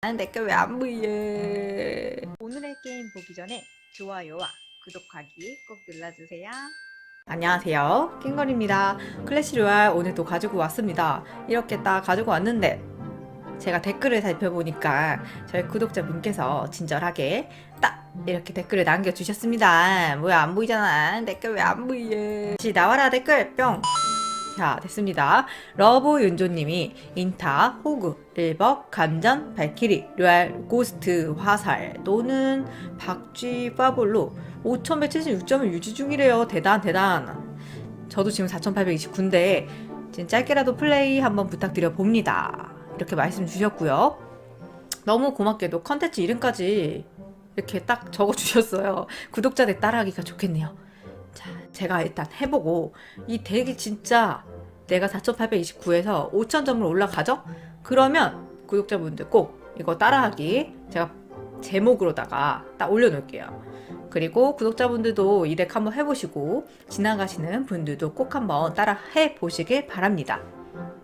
난 댓글 왜안 보여? 오늘의 게임 보기 전에 좋아요와 구독하기 꼭 눌러주세요. 안녕하세요. 킹걸입니다. 클래시 로얄 오늘도 가지고 왔습니다. 이렇게 딱 가지고 왔는데 제가 댓글을 살펴보니까 저희 구독자분께서 친절하게 딱 이렇게 댓글을 남겨주셨습니다. 뭐야 안 보이잖아. 댓글 왜안 보여? 다시 나와라 댓글 뿅. 자 됐습니다. 러브 윤조님이 인타, 호그, 일벅, 감전, 발키리, 류알, 고스트, 화살 또는 박쥐, 파볼로 5176점을 유지 중이래요. 대단 대단. 저도 지금 4829인데 지금 짧게라도 플레이 한번 부탁드려 봅니다. 이렇게 말씀 주셨고요. 너무 고맙게도 컨텐츠 이름까지 이렇게 딱 적어 주셨어요. 구독자들 따라하기가 좋겠네요. 자, 제가 일단 해보고 이 덱이 진짜 내가 4829에서 5000점으로 올라가죠? 그러면 구독자분들 꼭 이거 따라하기 제가 제목으로다가 딱 올려놓을게요. 그리고 구독자분들도 이 덱 한번 해보시고 지나가시는 분들도 꼭 한번 따라 해보시길 바랍니다.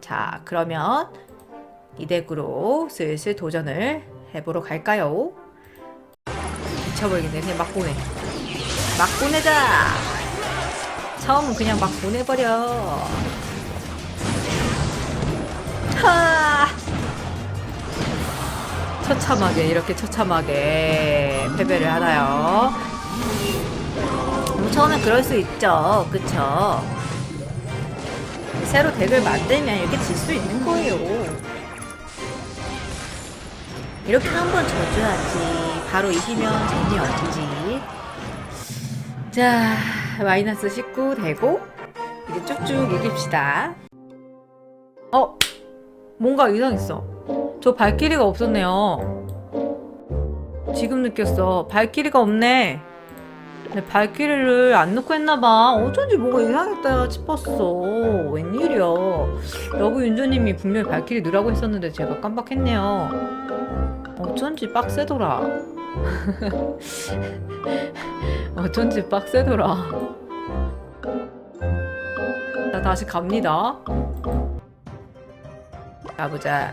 자, 그러면 이 덱으로 슬슬 도전을 해보러 갈까요? 미쳐버리겠네. 그냥 막 보내. 막 보내자! 처음은 그냥 막 보내버려. 하! 처참하게, 이렇게 처참하게 패배를 하나요? 뭐 처음엔 그럴 수 있죠. 그쵸? 새로 덱을 만들면 이렇게 질 수 있는 거예요. 이렇게 한 번 져줘야지. 바로 이기면 재미없지. 자, 마이너스 19 되고, 이제 쭉쭉 이깁시다. 어? 뭔가 이상했어. 저 발키리가 없었네요. 지금 느꼈어. 발키리가 없네. 근데 발키리를 안 넣고 했나봐. 어쩐지 뭐가 이상했다 싶었어. 웬일이야. 러브 윤조님이 분명히 발키리 넣으라고 했었는데 제가 깜빡했네요. 어쩐지 빡세더라. 어쩐지 빡세더라. 자, 다시 갑니다. 가보자.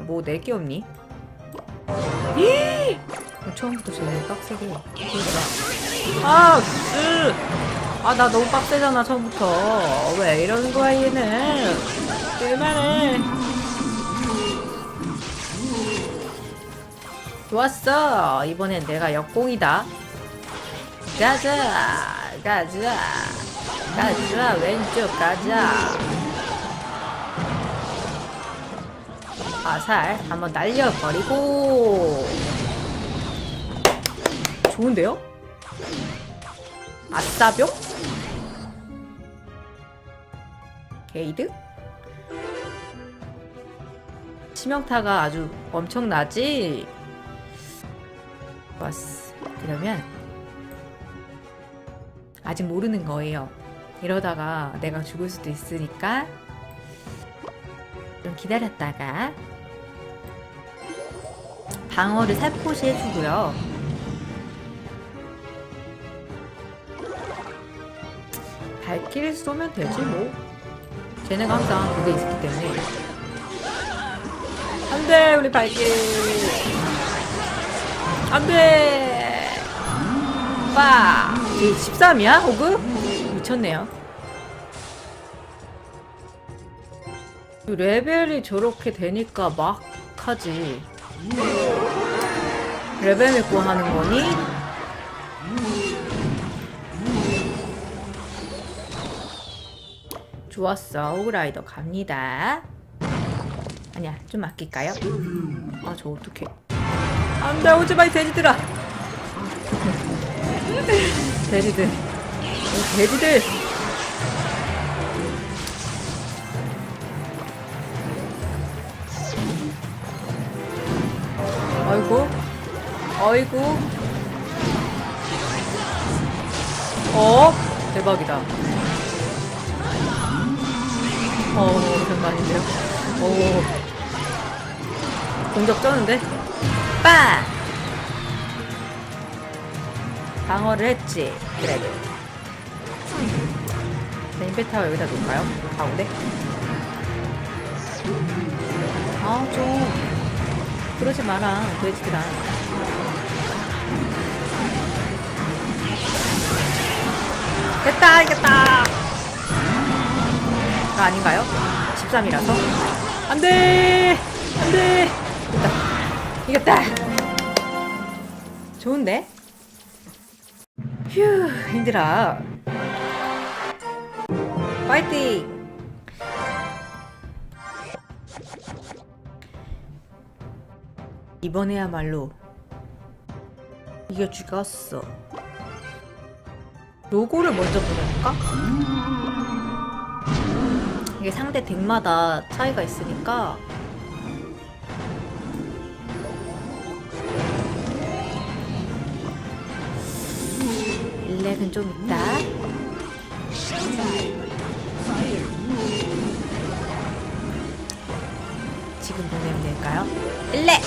뭐 낼 게 없니? 히! 처음부터 제일 빡세게. 그러더라. 아, 쓰! 아, 나 너무 빡세잖아, 처음부터. 왜 이러는 거야, 얘는? 그만해. 좋았어. 이번엔 내가 역공이다. 가자, 가자, 가자, 왼쪽 가자. 화살 한번 날려버리고. 좋은데요? 아싸병? 게이드? 치명타가 아주 엄청나지? 좋았어. 그러면 아직 모르는 거예요. 이러다가 내가 죽을 수도 있으니까 좀 기다렸다가 방어를 살포시 해주고요. 발키를 쏘면 되지 뭐. 쟤네가 항상 그게 있기 때문에. 안 돼 우리 발키리. 안돼. 빠. 13이야 호그? 미쳤네요. 레벨이 저렇게 되니까 막 하지. 레벨 믿고 하는 거니? 좋았어. 호그라이더 갑니다. 아니야, 좀 아낄까요? 아, 저 어떡해. 안 돼, 오지 마, 이 돼지들아! 돼지들. 이 돼지들! 아이고, 아이고. 어? 대박이다. 어, 장난인데요? 오. 공격 쩌는데? 빠! 방어를 했지. 그래도. 네, 임팩타워 여기다 놓을까요? 가운데? 아, 좀. 그러지 마라, 돼지들아. 됐다, 이겼다! 아, 아닌가요? 13이라서? 안 돼! 안 돼! 됐다. 이겼다! 좋은데? 휴, 힘들어. 파이팅! 이번에야말로 이겨 죽였어. 로고를 먼저 보낼까? 이게 상대 덱마다 차이가 있으니까 일렉은 좀 있다. 지금 보내면 될까요? 일렉!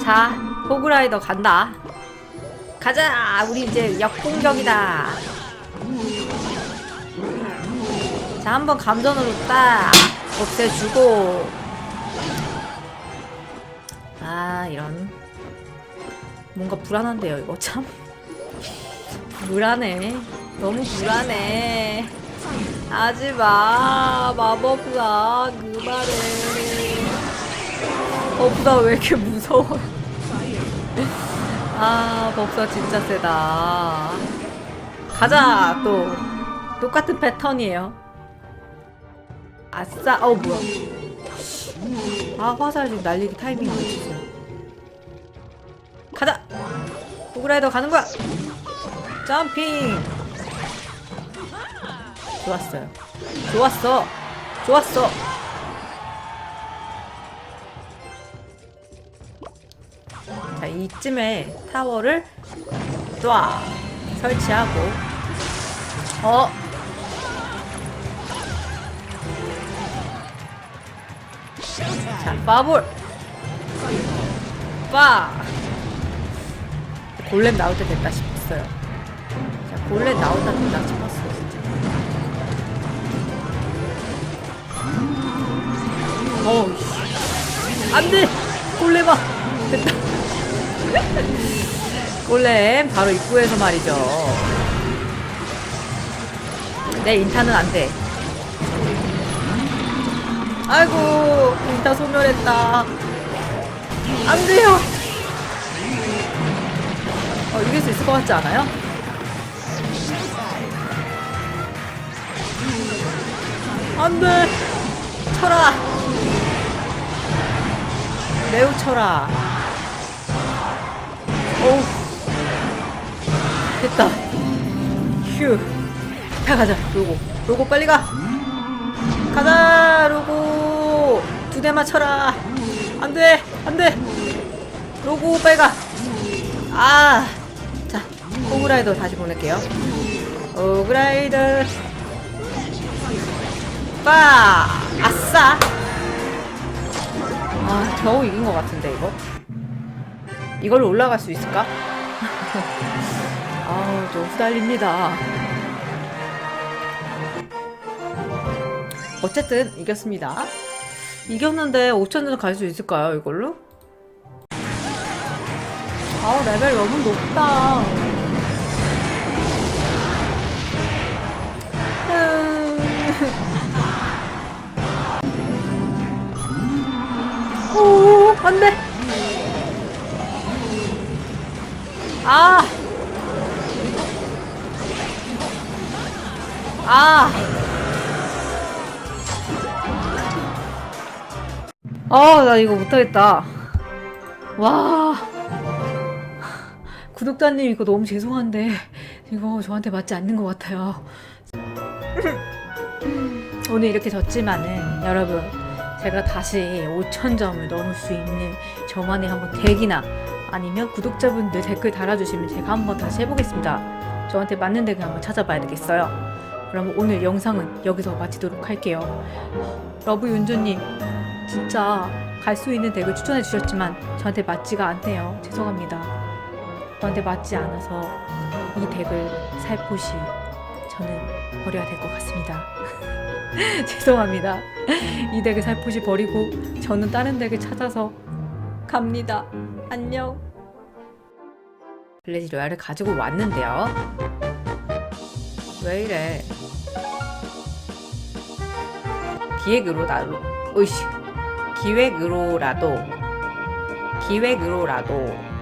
자, 호그라이더 간다. 가자! 우리 이제 역공격이다. 자, 한번 감전으로 딱 없애주고. 아, 이런. 뭔가 불안한데요, 이거 참. 불안해. 너무 불안해. 하지 마. 마법사, 그만해. 법사 왜 이렇게 무서워? 아, 법사 진짜 세다. 가자, 또. 똑같은 패턴이에요. 아싸, 어, 뭐야. 아, 화살 지금 날리기 타이밍 놓치세요. 가자! 호그라이더 가는 거야! 점핑! 좋았어요. 좋았어! 좋았어! 이쯤에 타워를 놔 설치하고 어 자, 빠볼 빠 골렘 나올 때 됐다 싶었어요. 자, 골렘 나온다 된다 싶었어요. 어우, 씨. 안 돼! 골렘아! 됐다. 골렘 바로 입구에서 말이죠. 내 인타는 안 돼. 아이고, 인타 소멸했다. 안 돼요. 어, 이길 수 있을 것 같지 않아요? 안 돼. 쳐라. 매우 쳐라. 됐다. 휴. 다 가자. 로고. 로고 빨리 가. 가자. 로고. 두 대 맞춰라. 안 돼. 안 돼. 로고 빨리 가. 아. 자. 호그라이더 다시 보낼게요. 호그라이더. 빠. 아싸. 아, 겨우 이긴 것 같은데, 이거. 이걸로 올라갈 수 있을까? 좀 후달립니다. 어쨌든 이겼습니다. 이겼는데 5천점 갈수 있을까요, 이걸로? 아우, 레벨 너무 높다. 음. 오, 안 돼! 아! 아! 아, 나 이거 못하겠다. 와. 구독자님, 이거 너무 죄송한데, 이거 저한테 맞지 않는 것 같아요. 오늘 이렇게 졌지만은, 여러분, 제가 다시 5,000점을 넘을 수 있는 저만의 한번 덱이나 아니면 구독자분들 댓글 달아주시면 제가 한번 다시 해보겠습니다. 저한테 맞는 덱을 한번 찾아봐야 되겠어요. 그럼 오늘 영상은 여기서 마치도록 할게요. 러브 윤주님, 진짜 갈 수 있는 덱을 추천해 주셨지만 저한테 맞지가 않네요. 죄송합니다. 저한테 맞지 않아서 이 덱을 살포시 저는 버려야 될 것 같습니다. 죄송합니다. 이 덱을 살포시 버리고 저는 다른 덱을 찾아서 갑니다. 안녕. 블레지 로얄을 가지고 왔는데요. 왜 이래? 기획으로라도, 으이씨, 기획으로라도, 기획으로라도